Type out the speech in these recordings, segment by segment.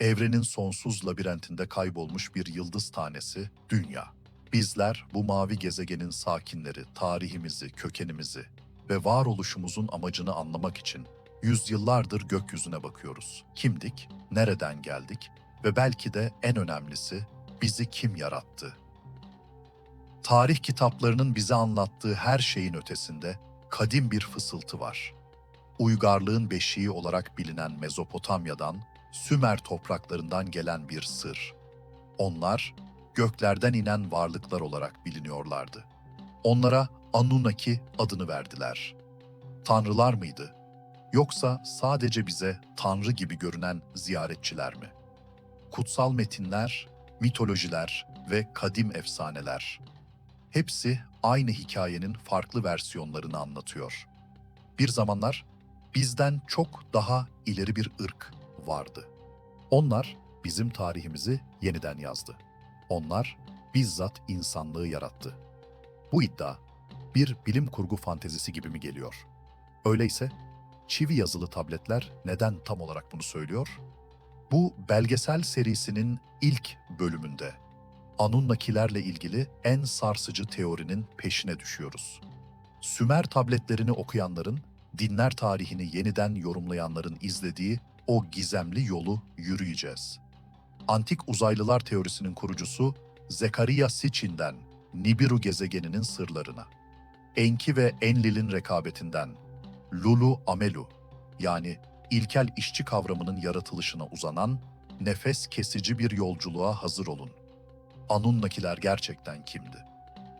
Evrenin sonsuz labirentinde kaybolmuş bir yıldız tanesi Dünya. Bizler bu mavi gezegenin sakinleri, tarihimizi, kökenimizi ve varoluşumuzun amacını anlamak için yüzyıllardır gökyüzüne bakıyoruz. Kimdik, nereden geldik ve belki de en önemlisi bizi kim yarattı? Tarih kitaplarının bize anlattığı her şeyin ötesinde kadim bir fısıltı var. Uygarlığın beşiği olarak bilinen Mezopotamya'dan, Sümer topraklarından gelen bir sır. Onlar göklerden inen varlıklar olarak biliniyorlardı. Onlara Anunnaki adını verdiler. Tanrılar mıydı? Yoksa sadece bize tanrı gibi görünen ziyaretçiler mi? Kutsal metinler, mitolojiler ve kadim efsaneler hepsi aynı hikayenin farklı versiyonlarını anlatıyor. Bir zamanlar bizden çok daha ileri bir ırk vardı. Onlar bizim tarihimizi yeniden yazdı. Onlar bizzat insanlığı yarattı. Bu iddia bir bilim kurgu fantezisi gibi mi geliyor? Öyleyse çivi yazılı tabletler neden tam olarak bunu söylüyor? Bu belgesel serisinin ilk bölümünde Anunnakilerle ilgili en sarsıcı teorinin peşine düşüyoruz. Sümer tabletlerini okuyanların, dinler tarihini yeniden yorumlayanların izlediği o gizemli yolu yürüyeceğiz. Antik uzaylılar teorisinin kurucusu Zekariya Sitchin'den Nibiru gezegeninin sırlarına, Enki ve Enlil'in rekabetinden Lulu Amelu yani ilkel işçi kavramının yaratılışına uzanan nefes kesici bir yolculuğa hazır olun. Anunnakiler gerçekten kimdi?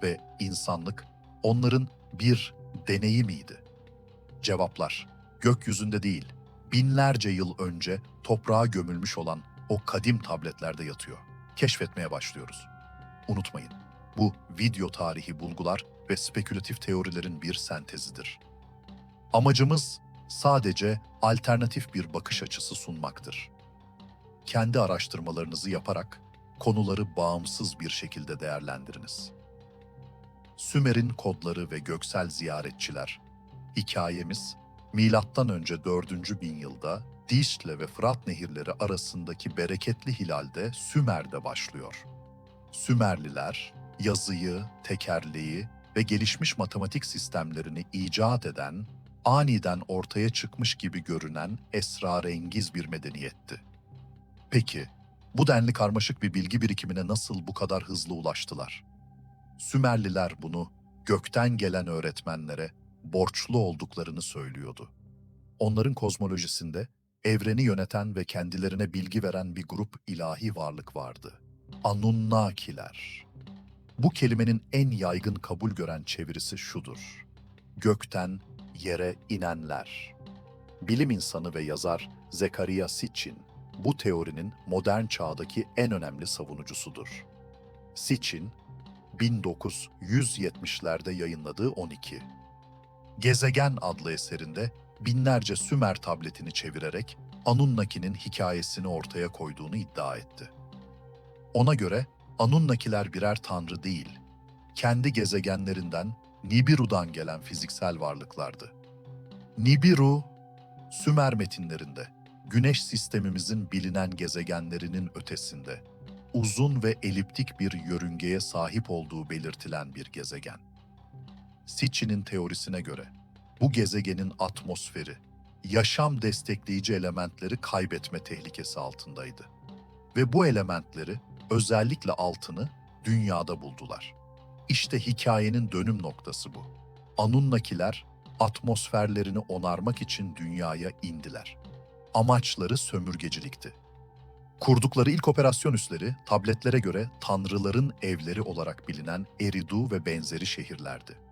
Ve insanlık onların bir deneyi miydi? Cevaplar gökyüzünde değil, binlerce yıl önce toprağa gömülmüş olan o kadim tabletlerde yatıyor. Keşfetmeye başlıyoruz. Unutmayın, bu video tarihi bulgular ve spekülatif teorilerin bir sentezidir. Amacımız sadece alternatif bir bakış açısı sunmaktır. Kendi araştırmalarınızı yaparak konuları bağımsız bir şekilde değerlendiriniz. Sümer'in kodları ve göksel ziyaretçiler. Hikayemiz milattan önce 4. bin yılda Dicle ve Fırat nehirleri arasındaki bereketli hilalde Sümer'de başlıyor. Sümerliler yazıyı, tekerleği ve gelişmiş matematik sistemlerini icat eden, aniden ortaya çıkmış gibi görünen esrarengiz bir medeniyetti. Peki, bu denli karmaşık bir bilgi birikimine nasıl bu kadar hızlı ulaştılar? Sümerliler bunu gökten gelen öğretmenlere borçlu olduklarını söylüyordu. Onların kozmolojisinde evreni yöneten ve kendilerine bilgi veren bir grup ilahi varlık vardı. Anunnakiler. Bu kelimenin en yaygın kabul gören çevirisi şudur. Gökten yere inenler. Bilim insanı ve yazar Zekariya Sitchin, bu teorinin modern çağdaki en önemli savunucusudur. Sitchin, 1970'lerde yayınladığı 12. Gezegen adlı eserinde binlerce Sümer tabletini çevirerek Anunnaki'nin hikayesini ortaya koyduğunu iddia etti. Ona göre Anunnakiler birer tanrı değil, kendi gezegenlerinden Nibiru'dan gelen fiziksel varlıklardı. Nibiru, Sümer metinlerinde Güneş sistemimizin bilinen gezegenlerinin ötesinde uzun ve eliptik bir yörüngeye sahip olduğu belirtilen bir gezegen. Sitchin'in teorisine göre bu gezegenin atmosferi, yaşam destekleyici elementleri kaybetme tehlikesi altındaydı. Ve bu elementleri, özellikle altını, dünyada buldular. İşte hikayenin dönüm noktası bu. Anunnakiler atmosferlerini onarmak için dünyaya indiler. Amaçları sömürgecilikti. Kurdukları ilk operasyon üsleri tabletlere göre tanrıların evleri olarak bilinen Eridu ve benzeri şehirlerdi.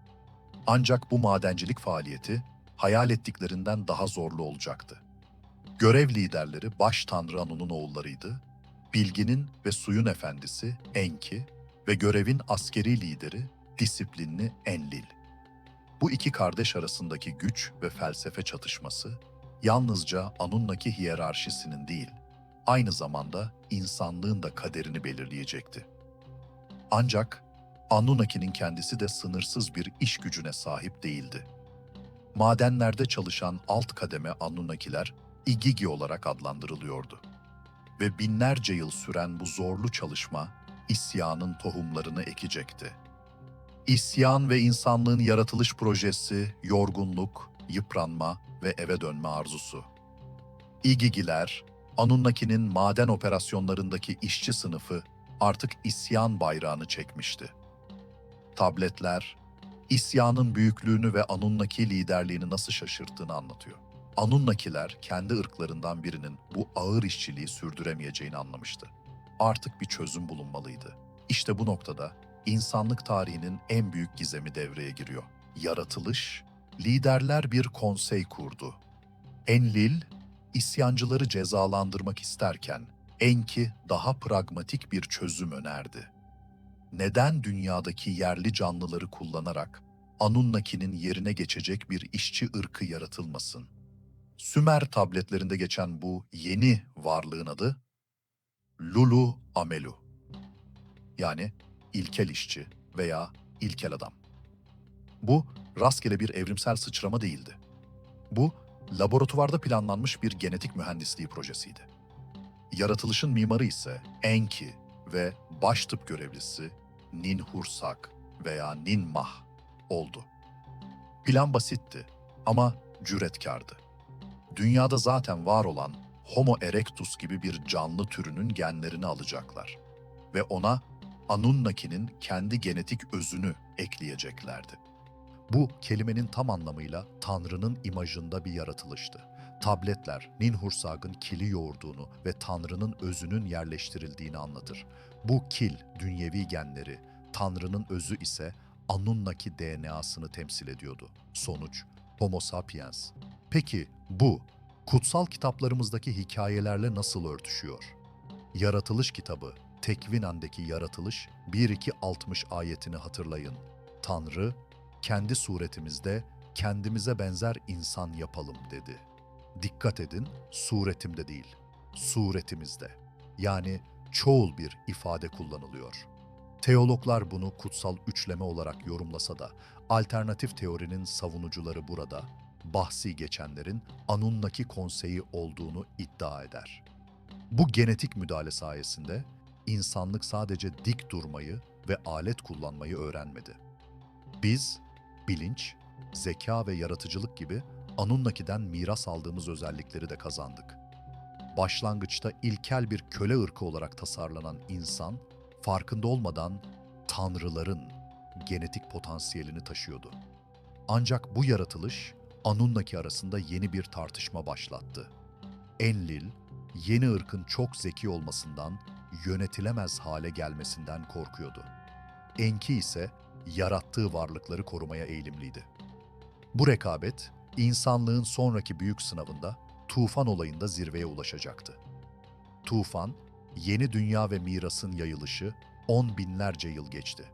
Ancak bu madencilik faaliyeti hayal ettiklerinden daha zorlu olacaktı. Görev liderleri baş tanrı Anu'nun oğullarıydı, bilginin ve suyun efendisi Enki ve görevin askeri lideri disiplinli Enlil. Bu iki kardeş arasındaki güç ve felsefe çatışması yalnızca Anunnaki hiyerarşisinin değil, aynı zamanda insanlığın da kaderini belirleyecekti. Ancak Anunnaki'nin kendisi de sınırsız bir iş gücüne sahip değildi. Madenlerde çalışan alt kademe Anunnakiler Igigi olarak adlandırılıyordu. Ve binlerce yıl süren bu zorlu çalışma isyanın tohumlarını ekecekti. İsyan ve insanlığın yaratılış projesi, yorgunluk, yıpranma ve eve dönme arzusu. İgigiler, Anunnaki'nin maden operasyonlarındaki işçi sınıfı artık isyan bayrağını çekmişti. Tabletler, isyanın büyüklüğünü ve Anunnaki liderliğini nasıl şaşırttığını anlatıyor. Anunnakiler kendi ırklarından birinin bu ağır işçiliği sürdüremeyeceğini anlamıştı. Artık bir çözüm bulunmalıydı. İşte bu noktada insanlık tarihinin en büyük gizemi devreye giriyor. Yaratılış, liderler bir konsey kurdu. Enlil, isyancıları cezalandırmak isterken Enki daha pragmatik bir çözüm önerdi. Neden dünyadaki yerli canlıları kullanarak Anunnaki'nin yerine geçecek bir işçi ırkı yaratılmasın? Sümer tabletlerinde geçen bu yeni varlığın adı Lulu Amelu. Yani ilkel işçi veya ilkel adam. Bu rastgele bir evrimsel sıçrama değildi. Bu laboratuvarda planlanmış bir genetik mühendisliği projesiydi. Yaratılışın mimarı ise Enki ve baş tıp görevlisi Ninhursak veya Ninmah oldu. Plan basitti ama cüretkardı. Dünyada zaten var olan Homo erectus gibi bir canlı türünün genlerini alacaklar ve ona Anunnaki'nin kendi genetik özünü ekleyeceklerdi. Bu kelimenin tam anlamıyla Tanrı'nın imajında bir yaratılıştı. Tabletler, Ninhursag'ın kili yoğurduğunu ve Tanrı'nın özünün yerleştirildiğini anlatır. Bu kil, dünyevi genleri, Tanrı'nın özü ise Anunnaki DNA'sını temsil ediyordu. Sonuç, Homo sapiens. Peki bu, kutsal kitaplarımızdaki hikayelerle nasıl örtüşüyor? Yaratılış kitabı, Tekvinan'daki yaratılış 1-2-60 ayetini hatırlayın. Tanrı, kendi suretimizde kendimize benzer insan yapalım dedi. Dikkat edin, suretimde değil, suretimizde. Yani çoğul bir ifade kullanılıyor. Teologlar bunu kutsal üçleme olarak yorumlasa da alternatif teorinin savunucuları burada bahsi geçenlerin Anunnaki konseyi olduğunu iddia eder. Bu genetik müdahale sayesinde insanlık sadece dik durmayı ve alet kullanmayı öğrenmedi. Biz bilinç, zeka ve yaratıcılık gibi Anunnaki'den miras aldığımız özellikleri de kazandık. Başlangıçta ilkel bir köle ırkı olarak tasarlanan insan, farkında olmadan tanrıların genetik potansiyelini taşıyordu. Ancak bu yaratılış Anunnaki arasında yeni bir tartışma başlattı. Enlil, yeni ırkın çok zeki olmasından, yönetilemez hale gelmesinden korkuyordu. Enki ise yarattığı varlıkları korumaya eğilimliydi. Bu rekabet, insanlığın sonraki büyük sınavında tufan olayında zirveye ulaşacaktı. Tufan, yeni dünya ve mirasın yayılışı on binlerce yıl geçti.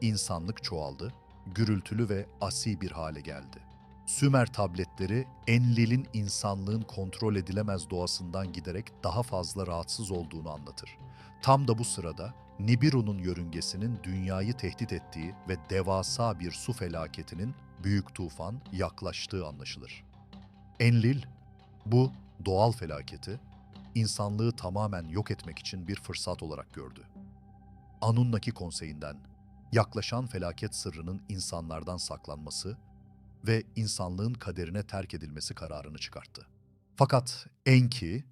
İnsanlık çoğaldı, gürültülü ve asi bir hale geldi. Sümer tabletleri Enlil'in insanlığın kontrol edilemez doğasından giderek daha fazla rahatsız olduğunu anlatır. Tam da bu sırada Nibiru'nun yörüngesinin dünyayı tehdit ettiği ve devasa bir su felaketinin büyük tufan yaklaştığı anlaşılır. Enlil, bu doğal felaketi insanlığı tamamen yok etmek için bir fırsat olarak gördü. Anunnaki konseyinden yaklaşan felaket sırrının insanlardan saklanması ve insanlığın kaderine terk edilmesi kararını çıkarttı. Fakat Enki,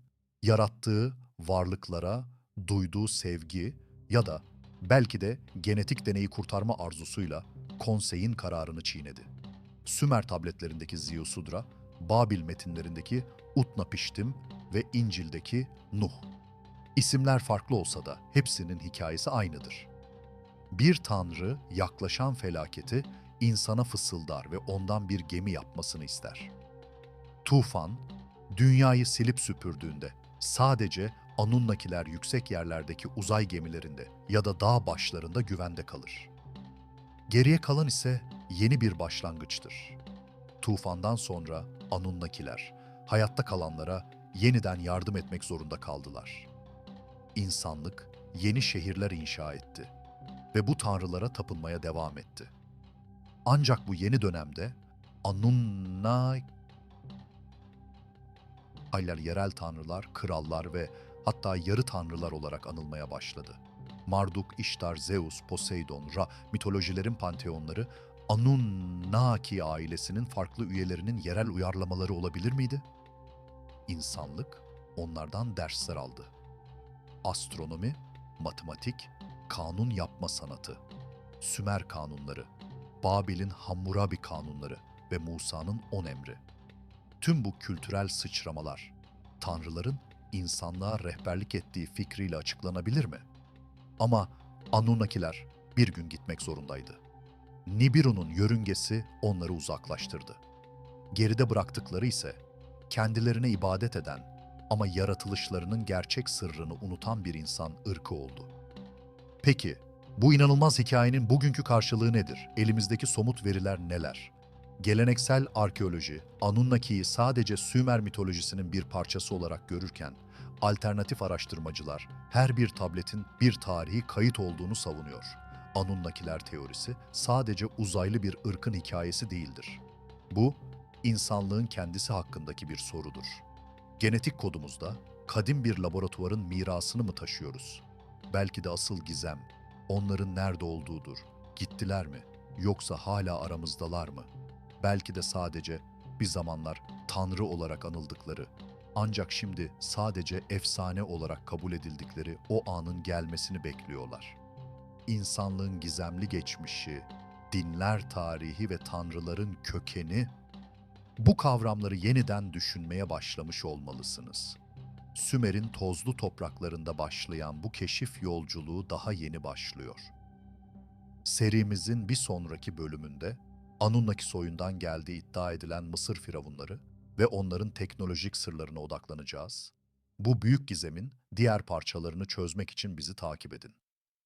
yarattığı varlıklara duyduğu sevgi ya da belki de genetik deneyi kurtarma arzusuyla konseyin kararını çiğnedi. Sümer tabletlerindeki Ziyusudra, Babil metinlerindeki Utnapiştim ve İncil'deki Nuh. İsimler farklı olsa da hepsinin hikayesi aynıdır. Bir tanrı yaklaşan felaketi insana fısıldar ve ondan bir gemi yapmasını ister. Tufan, dünyayı silip süpürdüğünde sadece Anunnakiler yüksek yerlerdeki uzay gemilerinde ya da dağ başlarında güvende kalır. Geriye kalan ise yeni bir başlangıçtır. Tufandan sonra Anunnakiler, hayatta kalanlara yeniden yardım etmek zorunda kaldılar. İnsanlık yeni şehirler inşa etti ve bu tanrılara tapınmaya devam etti. Ancak bu yeni dönemde Anunna aylar yerel tanrılar, krallar ve hatta yarı tanrılar olarak anılmaya başladı. Marduk, İştar, Zeus, Poseidon, Ra mitolojilerin panteonları Anunnaki ailesinin farklı üyelerinin yerel uyarlamaları olabilir miydi? İnsanlık onlardan dersler aldı. Astronomi, matematik, kanun yapma sanatı, Sümer kanunları, Babil'in Hammurabi kanunları ve Musa'nın on emri. Tüm bu kültürel sıçramalar, tanrıların insanlığa rehberlik ettiği fikriyle açıklanabilir mi? Ama Anunnakiler bir gün gitmek zorundaydı. Nibiru'nun yörüngesi onları uzaklaştırdı. Geride bıraktıkları ise kendilerine ibadet eden ama yaratılışlarının gerçek sırrını unutan bir insan ırkı oldu. Peki, bu inanılmaz hikayenin bugünkü karşılığı nedir? Elimizdeki somut veriler neler? Geleneksel arkeoloji, Anunnaki'yi sadece Sümer mitolojisinin bir parçası olarak görürken, alternatif araştırmacılar her bir tabletin bir tarihi kayıt olduğunu savunuyor. Anunnakiler teorisi sadece uzaylı bir ırkın hikayesi değildir. Bu, insanlığın kendisi hakkındaki bir sorudur. Genetik kodumuzda kadim bir laboratuvarın mirasını mı taşıyoruz? Belki de asıl gizem onların nerede olduğudur. Gittiler mi? Yoksa hala aramızdalar mı? Belki de sadece bir zamanlar tanrı olarak anıldıkları, ancak şimdi sadece efsane olarak kabul edildikleri o anın gelmesini bekliyorlar. İnsanlığın gizemli geçmişi, dinler tarihi ve tanrıların kökeni bu kavramları yeniden düşünmeye başlamış olmalısınız. Sümer'in tozlu topraklarında başlayan bu keşif yolculuğu daha yeni başlıyor. Serimizin bir sonraki bölümünde Anunnaki soyundan geldiği iddia edilen Mısır firavunları ve onların teknolojik sırlarına odaklanacağız. Bu büyük gizemin diğer parçalarını çözmek için bizi takip edin.